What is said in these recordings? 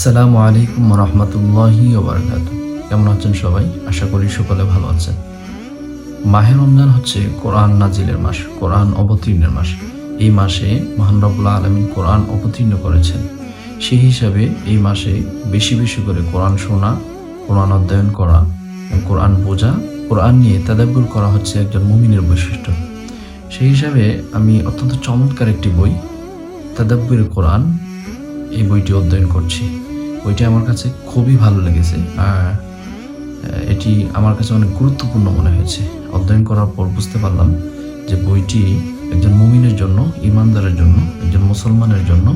আসসালামু আলাইকুম রহমতুল্লাহি ওবরকাত কেমন আছেন সবাই? আশা করি সকলে ভালো আছেন। মাহে রমজান হচ্ছে কোরআন নাজিলের মাস, কোরআন অবতীর্ণের মাস। এই মাসে মহান রব্বুল্লাহ আলমিন কোরআন অবতীর্ণ করেছেন। সেই হিসাবে এই মাসে বেশি বেশি করে কোরআন শোনা, কোরআন অধ্যয়ন করা, কোরআন বোঝা, কোরআন নিয়ে তাদাব্বুর করা হচ্ছে একজন মুমিনের বৈশিষ্ট্য। সেই হিসাবে আমি অত্যন্ত চমৎকার একটি বই, তাদাব্বুর কোরআন, এই বইটি অধ্যয়ন করছি। বইটি আমার কাছে খুবই ভালো লেগেছে। আর এটি আমার কাছে অনেক গুরুত্বপূর্ণ মনে হয়েছে। অধ্যয়ন করার পর বুঝতে পারলাম যে বইটি একজন মুমিনের জন্য, ইমানদারের জন্য, একজন মুসলমানের জন্য,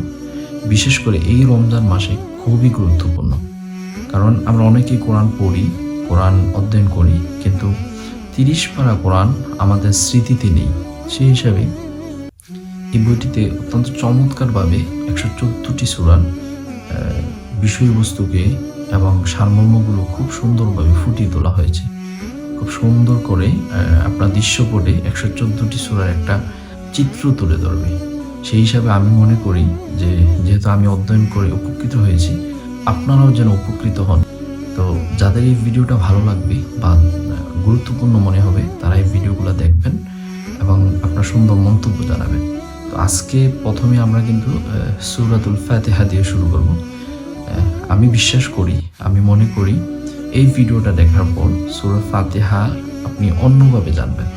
বিশেষ করে এই রমজান মাসে খুবই গুরুত্বপূর্ণ। কারণ আমরা অনেকেই কোরআন পড়ি, কোরআন অধ্যয়ন করি, কিন্তু তিরিশ পারা কোরআন আমাদের স্মৃতিতে নেই। সেই হিসাবে এই বইটিতে অত্যন্ত চমৎকারভাবে একশো চোদ্দটি সুরান বিষয়বস্তুকে এবং সারমর্মগুলো খুব সুন্দরভাবে ফুটিয়ে তোলা হয়েছে। খুব সুন্দর করে আপনার দৃশ্যপটে একশো চোদ্দটি সুরার একটা চিত্র তুলে ধরবে। সেই হিসাবে আমি মনে করি যে, যেহেতু আমি অধ্যয়ন করে উপকৃত হয়েছি, আপনারাও যেন উপকৃত হন। তো যাদের এই ভিডিওটা ভালো লাগবে বা গুরুত্বপূর্ণ মনে হবে, তারা এই ভিডিওগুলো দেখবেন এবং আপনার সুন্দর মন্তব্য জানাবেন। তো আজকে প্রথমে আমরা কিন্তু সূরাতুল ফাতিহা দিয়ে শুরু করব। আমি বিশ্বাস করি, আমি মনে করি এই ভিডিওটা দেখার পর সূরা ফাতেহা আপনি অন্যভাবে জানবেন।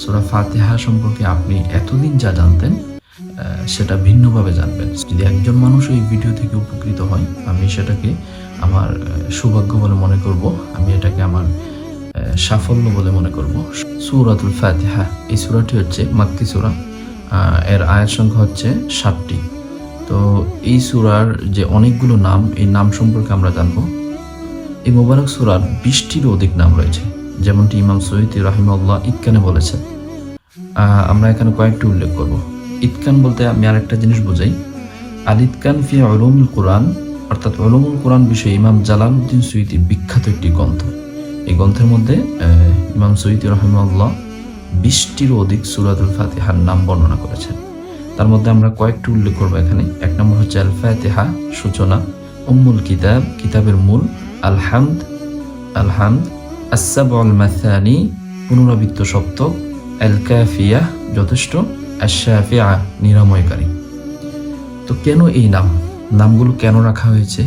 সূরা ফাতেহা সম্পর্কে আপনি এতদিন যা জানতেন সেটা ভিন্নভাবে জানবেন। যদি একজন মানুষ এই ভিডিও থেকে উপকৃত হয়, আমি সেটাকে আমার সৌভাগ্য বলে মনে করব, আমি এটাকে আমার সাফল্য বলে মনে করব। সূরাতুল ফাতেহা, এই সুরাটি হচ্ছে মাক্কি সূরা এর আয়ের সংখ্যা হচ্ছে ষাটটি তো এই সূরার যে অনেকগুলো নাম এই নাম সম্পর্কে আমরা জানব। এই মোবারক সূরার বিশটিরও অধিক নাম রয়েছে। যেমনটি ইমাম সৈয়দ রাহিমাল্লাহ ইতকানে বলেছেন। আহ, আমরা এখানে কয়েকটি উল্লেখ করব। ইতকান বলতে আমি আরেকটা জিনিস বোঝাই। আল ইতকান ফি অলুমুল কোরআন অর্থাৎ অলুমুল কোরআন বিষয়ে ইমাম জালালউদ্দিন সৈয়দির বিখ্যাত একটি গ্রন্থ। এই গ্রন্থের মধ্যে ইমাম সৈয়দ রহমাল্লাহ বিশটিরও অধিক সুরাতুল ফাতিহার নাম বর্ণনা করেছেন। তার মধ্যে আমরা কয়েকটি উল্লেখ করব এখানে। এক নম্বর হচ্ছে আল সূচনা। উম্মুল কিতাব, কিতাবের মূল, আলহামদ আলহামদ আসাব আল মাথানি পুনরাবৃত্ত সপ্তক আল কাফিয়া যথেষ্ট আশাফিয়া নিরাময়কারী। তো কেন এই নাম? নামগুলো কেন রাখা হয়েছে?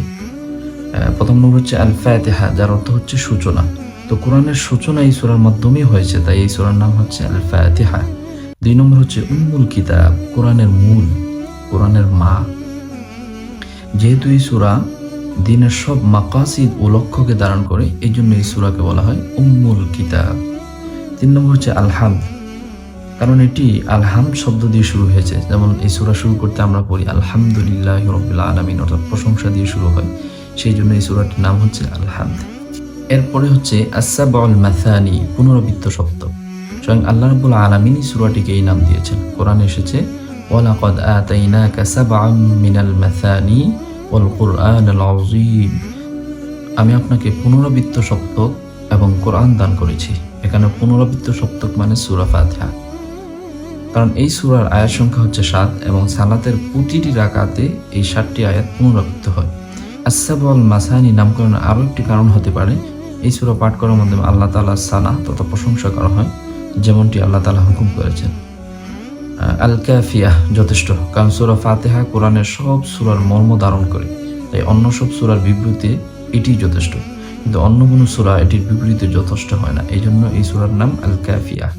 প্রথম নম্বর হচ্ছে আল যার অর্থ হচ্ছে সূচনা। তো কোরআনের সূচনা এই সূরার মাধ্যমেই হয়েছে, তাই এই সূরার নাম হচ্ছে আল দুই নম্বর হচ্ছে উম্মুল কিতাব, কোরআনের মূল, কোরআনের মা। যেহেতু এই সূরা দিনের সব মাকাসিদ ও লক্ষ্যকে ধারণ করে এই জন্য এই সূরাকে বলা হয় উম্মুল কিতাব। তিন নম্বর হচ্ছে আলহাম কারণ এটি আলহাম শব্দ দিয়ে শুরু হয়েছে। যেমন এই সূরা শুরু করতে আমরা পড়ি আলহামদুলিল্লাহ রবিল আলমিন, অর্থাৎ প্রশংসা দিয়ে শুরু হয়। সেই জন্য এই সূরাটির নাম হচ্ছে আলহামদ। এরপরে হচ্ছে আসাবাউল মাথানি পুনরাবৃত্ত সপ্তক স্বয়ং আল্লাহ রাব্বুল আলামিন সূরাটিকে এই নাম দিয়েছেন। কোরআনে এসেছে আমি আপনাকে পুনরাবৃত্ত সপ্তক এবং কোরআন দান করেছি। এখানে পুনরাবৃত্ত সপ্তক মানে সূরা ফাতিহা। কারণ এই সূরার আয়াত সংখ্যা হচ্ছে সাত এবং সালাতের প্রতিটি রাকাতে এই সাতটি আয়াত পুনরাবৃত্ত হয়। আসাবল মাসানি নামকরণের আরও একটি কারণ হতে পারে। এই সুরা পাঠ করার মাধ্যমে আল্লাহ তাআলার সানা তথা প্রশংসা করা হয়। যেমনটি আল্লাহ তাআলা হুকুম করেছেন। আল কাফিয়া যথেষ্ট। কারণ সূরা ফাতিহা কোরআনের সব সূরার মর্ম ধারণ করে। তাই অন্য সব সূরার বিবৃতি এটি যথেষ্ট। কিন্তু অন্য কোনো সূরা এটির বিপরীতে যথেষ্ট হয় না। এই জন্য এই সূরার নাম আল কাফিয়া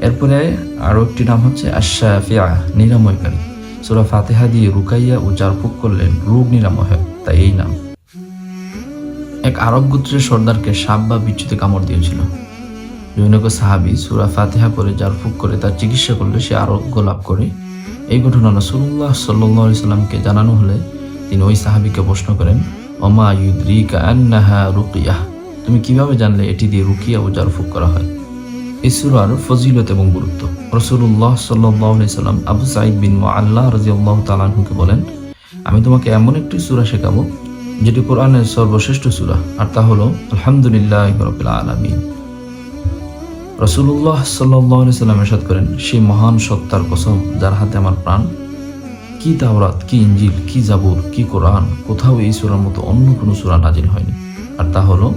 এরপরে আরও একটি নাম হচ্ছে আশাফিয়া নিরাময়কারী। সুরা ফাতেহা দিয়ে রুকাইয়া ও জারফুক করলেন রোগ নিরাময় হয় তাই এই নাম। এক আরব গোত্রের সর্দারকে সাপ বা বিচ্ছুতে কামড় দিয়েছিল। জৈনক সাহাবি সুরা ফাতিহা করে জারফুক করে তার চিকিৎসা করলে সে আরোগ্য লাভ করে। এই ঘটনা রসুল্লাহ সাল্লি সাল্লামকে জানানো হলে তিনি ওই সাহাবিকে প্রশ্ন করেন অমা ইউদ্রিকা আন্নাহা রুকিয়া? তুমি কীভাবে জানলে এটি দিয়ে রুকিয়া ও জারফুক করা হয়? এই ফজিলত এবং গুরুত্ব। রসুল্লাহ সাল্লি সাল্লাম আবু সাইদ বিন আল্লাহ রাজিউল্লাহ তালাহুকে বলেন, আমি তোমাকে এমন একটি সুরা শেখাবো, যেটি কোরআনের সর্বশ্রেষ্ঠ সুরা, আর তা হলো আলহামদুলিল্লাহ আলমিন। রসুল্লাহ সাল্লি সাল্লাম এরশাদ করেন, সেই মহান সত্তার কসম যার হাতে আমার প্রাণ। কি তাওরাত, কি ইঞ্জিল কি জাবুর, কি কোরআন, কোথাও এই সূরার মতো অন্য কোনো সূরা নাজিল হয়নি। আর তা হলো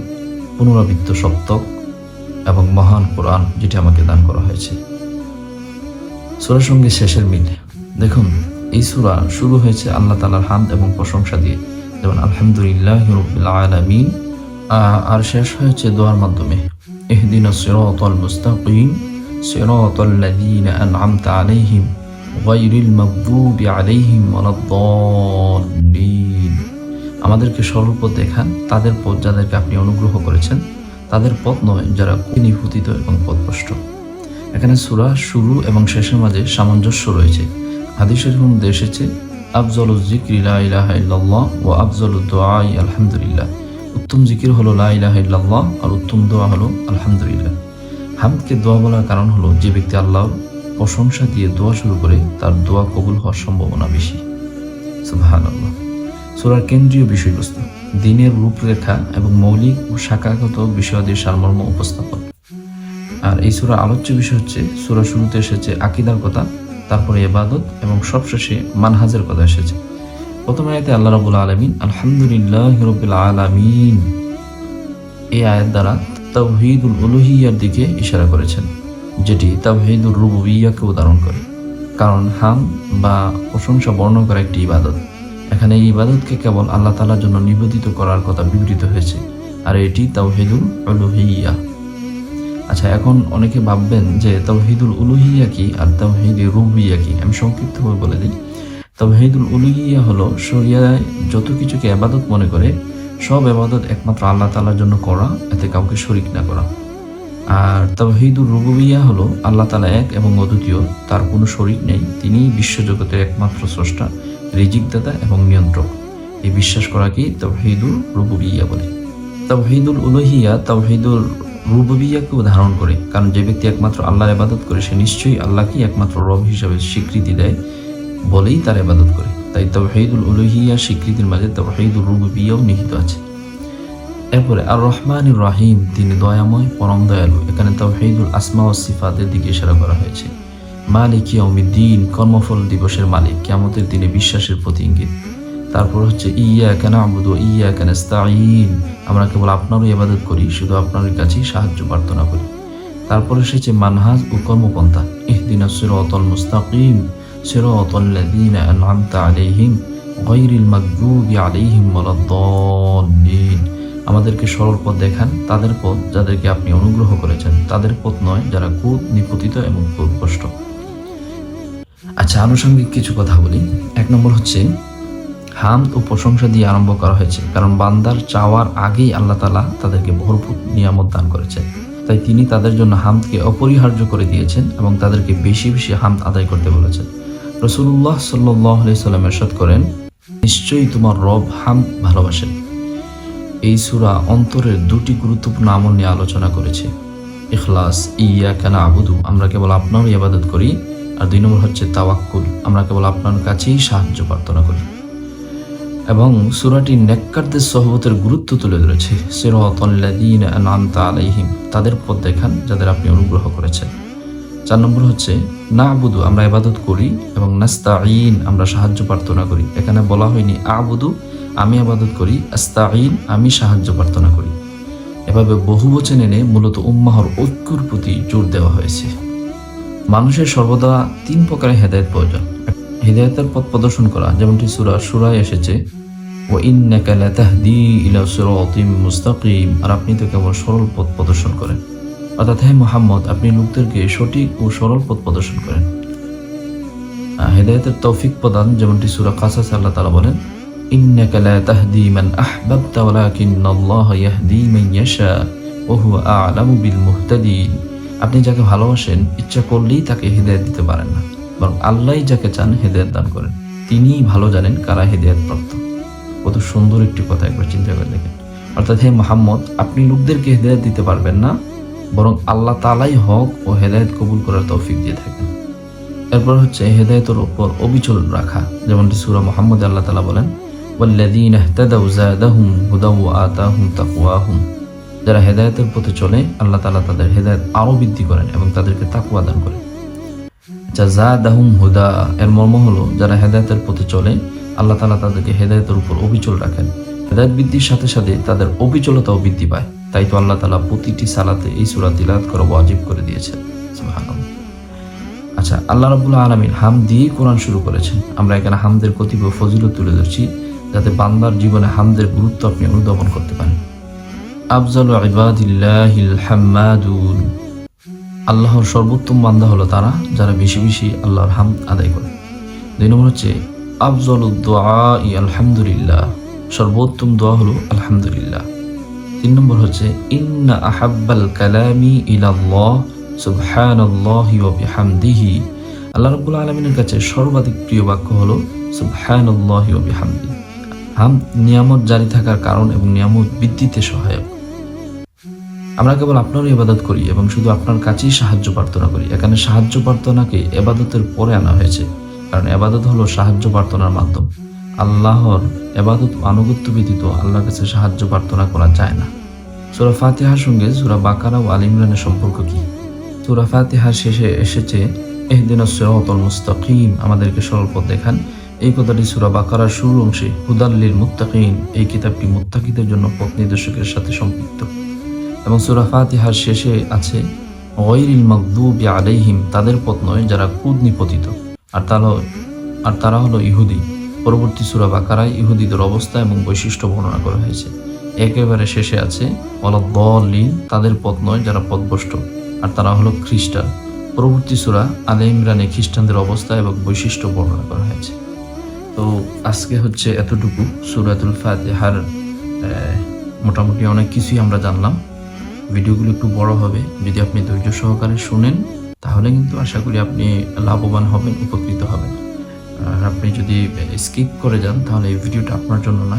পুনরাবৃত্ত সপ্তক এবং মহান কোরআন যেটি আমাকে দান করা হয়েছে। সূরার সঙ্গে শেষের মিল। দেখুন, এই সুরা শুরু হয়েছে আল্লাহ তাআলার হামদ এবং প্রশংসা দিয়ে। যেমন, আলহামদুলিল্লাহ আর শেষ হয়েছে দোয়ার মাধ্যমে। ইহদিনা সিরাতাল মুস্তাকিম সিরাতাল লাযীনা আন'আমতা আলাইহিম গায়রিল মাগদুবি আলাইহিম ওয়ালাদ-দাল্লিন আমাদেরকে সরল পথ দেখান, তাদের পথ যাদেরকে আপনি অনুগ্রহ করেছেন, তাদের পথ নয় যারা নিপুতিত এবং পথভ্রষ্ট। এখানে সূরা শুরু এবং শেষের মাঝে সামঞ্জস্য রয়েছে। হাদিসের মধ্যে এসেছে আফজল জিক্রি লা ইলাহা ইল্লাল্লাহ ও আফজল দোয়াই আলহামদুলিল্লাহ। উত্তম জিকির হলো লা ইলাহা ইল্লাল্লাহ আর উত্তম দোয়া হলো আলহামদুলিল্লাহ। হামদকে দোয়া বলার কারণ হলো যে ব্যক্তি আল্লাহর প্রশংসা দিয়ে দোয়া শুরু করে তার দোয়া কবুল হওয়ার সম্ভাবনা বেশি। সূরার কেন্দ্রীয় বিষয়বস্তু, দিনের রূপরেখা এবং মৌলিক ও শাখাগত বিষয়াদির সারমর্ম উপস্থাপন। আর এই সূরা আলোচ্য বিষয় হচ্ছে, সূরা শুরুতে এসেছে আকিদার কথা, তারপরে এবাদত এবং সবশেষে মানহাজের কথা এসেছে। প্রথম আয়াতে আল্লাহ রাবুল আলমিন, আলহামদুলিল্লাহ রবিল আলামিন এই আয়াত দ্বারা তাওহীদুল উলুহিয়ার দিকে ইশারা করেছেন, যেটি তাওহীদুল রুবুবিয়াকে উদাহরণ করে। কারণ হাম বা প্রশংসা বর্ণ করা একটি ইবাদত। এখানে এই ইবাদতকে কেবল আল্লাহ তালার জন্য নিবেদিত করার কথা বিবৃত হয়েছে, আর এটি তাওহীদুল উলুহিয়া। আচ্ছা এখন অনেকে ভাববেন যে তাওহীদুল উলুহিয়া কি আর তাওহীদুল রুবিয়া কি? আমি সংক্ষিপ্তভাবে বলে দিই। তাওহীদুল উলুহিয়া হলো শরিয়ায় যত কিছুকে আবাদত মনে করে, সব আবাদত একমাত্র আল্লাহ তাআলার জন্য করা, এতে কাউকে শরিক না করা। আর তাওহীদুল রুবুবিয়া হলো আল্লাহ তালা এক এবং অদ্বিতীয়, তার কোনো শরিক নেই তিনি বিশ্বজগতের একমাত্র স্রষ্টা, রিজিকদাতা এবং নিয়ন্ত্রক। এই বিশ্বাস করাকেই তাওহীদুল রুবুবিয়া বলে। তাওহীদুল উলুহিয়া তাওহীদুল রুববিয়াকে উদাহরণ করে, কারণ যে ব্যক্তি একমাত্র আল্লাহর ইবাদত করে, সে নিশ্চয়ই আল্লাহকেই একমাত্র রব হিসাবে স্বীকৃতি দেয়। বলেই তার ইবাদত করে। তাই তাওহীদুল উলুহিয়া স্বীকৃতির মাঝে তাওহীদুল রুববিয়াও নিহিত আছে। এরপরে আর রহমান রাহিম, তিনি দয়াময়, পরম দয়ালু। এখানে তাওহীদুল আসমা ও সিফাতের দিকে ইশারা করা হয়েছে। মালিক ইয়াউমিদ্দিন, কর্মফল দিবসের মালিক, কিয়ামতের দিনে বিশ্বাসের প্রতি ইঙ্গিত। তারপর হচ্ছে ইয়া কেন আবুদু ইয়া কেন স্তাইন আমরা কেবল আপনারই ইবাদত করি, শুধু আপনার কাছেই সাহায্য, প্রার্থনা করি। তারপর এসেছে মানহাজ ও কর্মপন্থা। ইহদিনা সিরাতাল মুস্তাকিম। সিরাতাল লাযীনা আন'আমতা আলাইহিম গায়রিল মাগদুবি আলাইহিম ওয়ালাদ-দাল্লিন আমাদেরকে সরল পথ দেখান, তাদের পথ যাদেরকে আপনি অনুগ্রহ করেছেন, তাদের পথ নয়, যারা কুদ নিপতিত এবং কুদভ্রষ্ট আচ্ছা আনুষঙ্গিক কিছু কথা বলি। এক নম্বর হচ্ছে হাম ও প্রশংসা দিয়ে আরম্ভ করা হয়েছে, কারণ বান্দার চাওয়ার আগেই আল্লাহ তালা তাদেরকে ভরপুর নিয়ামত দান করেছেন। তাই তিনি তাদের জন্য হামদকে অপরিহার্য করে দিয়েছেন এবং তাদেরকে বেশি বেশি হামদ আদায় করতে বলেছেন। রসুল্লাহ সাল্লাহ সাল্লাম এরশাদ করেন, নিশ্চয়ই তোমার রব হাম ভালোবাসেন। এই সুরা অন্তরের দুটি গুরুত্বপূর্ণ আমল নিয়ে আলোচনা করেছে। ইখলাস ইয়া কেন আবুদু আমরা কেবল আপনারই ইবাদত করি, আর দুই নম্বর হচ্ছে তাওয়াক্কুল, আমরা কেবল আপনার কাছেই সাহায্য প্রার্থনা করি। এবং সুরাটি নেককারদের সহবতের গুরুত্ব তুলে ধরেছে। আলাইহিম তাদের পথ দেখান, যাদের আপনি অনুগ্রহ করেছেন। চার নম্বর হচ্ছে না আবুদু আমরা ইবাদত করি এবং নাস্তাঈন, আমরা সাহায্য প্রার্থনা করি। এখানে বলা হয়নি, আবুদু, আমি আবাদত করি, আস্তাঈন, আমি সাহায্য প্রার্থনা করি। এভাবে বহু বচন এনে মূলত উম্মাহর ঐক্যর প্রতি জোর দেওয়া হয়েছে। মানুষের সর্বদা তিন প্রকারের হেদায়েত প্রয়োজন হৃদায়তের পথ প্রদর্শন করা, যেমনটি সুরা, সুরায় এসেছে ও ইন্নাকা লাতাহদি ইলা সিরাতিম মুস্তাকিম, আর আপনি তো কেবল সরল পথ প্রদর্শন করেন। অর্থাৎ হে মোহাম্মদ, আপনি লোকদেরকে সঠিক ও সরল পথ প্রদর্শন করেন। হেদায়েতের তৌফিক প্রদান, যেমনটি সুরা কাসাস আল্লাহ তাআলা বলেন মুহতাদিন। আপনি যাকে ভালোবাসেন, ইচ্ছা করলেই তাকে হৃদয় দিতে পারেন না। বরং আল্লাহই যাকে চান, হেদায়ত দান করেন। তিনিই ভালো জানেন কারা হেদায়ত প্রাপ্ত কত সুন্দর একটি কথা একবার চিন্তা করে দেখেন। অর্থাৎ হে মোহাম্মদ, আপনি লোকদেরকে হেদায়ত দিতে পারবেন না বরং আল্লাহ তালাই হক ও হেদায়ত কবুল করার তৌফিক দিয়ে থাকেন। এরপর হচ্ছে হেদায়তের উপর অবিচল রাখা, যেমনটি সুরা মোহাম্মদ আল্লাহ তালা বলেন যারা হেদায়েতের পথে চলে, আল্লাহ তাআলা তাদের হেদায়েত আরও বৃদ্ধি করেন এবং তাদেরকে তাকুয়া দান করেন। যা যা দাহুম হুদা, এর মর্ম হলো যারা হেদায়তের পথে চলে, আল্লাহ তালা তাদেরকে হেদায়তের উপর অবিচল রাখেন। হেদায়ত বৃদ্ধির সাথে সাথে তাদের অবিচলতাও বৃদ্ধি পায়। তাই তো আল্লাহ তালা প্রতিটি সালাতে এই সুরা তিলাত করা ওয়াজিব করে দিয়েছেন। আচ্ছা আল্লাহ রাবুল্লাহ আলমিন হাম দিয়েই কোরআন শুরু করেছেন। আমরা এখানে হামদের কতিপয় ফজিলত তুলে ধরছি, যাতে বান্দার জীবনে হামদের গুরুত্ব আপনি অনুধাবন করতে পারেন। আফজাল আল্লাহর সর্বোত্তম বান্দা হলো তারা, যারা বেশি বেশি আল্লাহর হাম আদায় করে। দুই নম্বর হচ্ছে আফজল দোয়া ই আলহামদুলিল্লাহ। সর্বোত্তম দোয়া হলো আলহামদুলিল্লাহ। তিন নম্বর হচ্ছে, ইন্না আহাব্বাল কালামি ইলাল্লাহ ওয়া বিহামদিহি। আল্লাহ রাব্বুল আলামিনের কাছে সর্বাধিক প্রিয় বাক্য হলো ওয়া হাম নিয়ামত জারি থাকার কারণ এবং নিয়ামত বৃদ্ধিতে সহায়ক। আমরা কেবল আপনারই ইবাদত করি এবং শুধু আপনার কাছেই সাহায্য প্রার্থনা করি। এখানে সাহায্য প্রার্থনাকে এবাদতের পরে আনা হয়েছে, কারণ এবাদত হলো সাহায্য প্রার্থনার মাধ্যম। আল্লাহর এবাদত আনুগত্য ব্যতীত আল্লাহর কাছে সাহায্য প্রার্থনা করা যায় না। সুরা ফাতিহার সঙ্গে সুরা বাকারা ও আল ইমরানের সম্পর্ক কি? সুরা ফাতিহার শেষে এসেছে, এহদিন সিরাতাল মুস্তাকিম আমাদেরকে সরল পথ দেখান। এই কথাটি সুরা বাকারার শুরুর অংশে হুদাল্লিল মুত্তাকিন এই কিতাবটি মুত্তাকিদের জন্য পথ নির্দেশকের সাথে সম্পৃক্ত। এবং সুরা ফাতিহার শেষে আছে ওয়াইরিল মাকদুবি আলাইহিম তাদের পথ নয়, যারা কুদনি পতিত। আর তারা আর তারা হলো ইহুদি। পরবর্তী সুরা বাকারায় ইহুদিদের অবস্থা এবং বৈশিষ্ট্য বর্ণনা করা হয়েছে। একেবারে শেষে আছে ওয়ালাদ্দাল্লিন তাদের পথ নয় যারা পথভ্রষ্ট আর তারা হলো খ্রিস্টান। পরবর্তী সুরা আলে ইমরানে খ্রিস্টানদের অবস্থা এবং বৈশিষ্ট্য বর্ণনা করা হয়েছে। তো আজকে হচ্ছে এতটুকু, সুরাতুল ফাতিহার মোটামুটি অনেক কিছুই আমরা জানলাম। ভিডিওগুলো একটু বড় হবে, যদি আপনি ধৈর্য সহকারে শুনেন, তাহলে কিন্তু আশা করি আপনি লাভবান হবেন, উপকৃত হবেন। আর আপনি যদি স্কিপ করে যান তাহলে এই ভিডিওটা আপনার জন্য না।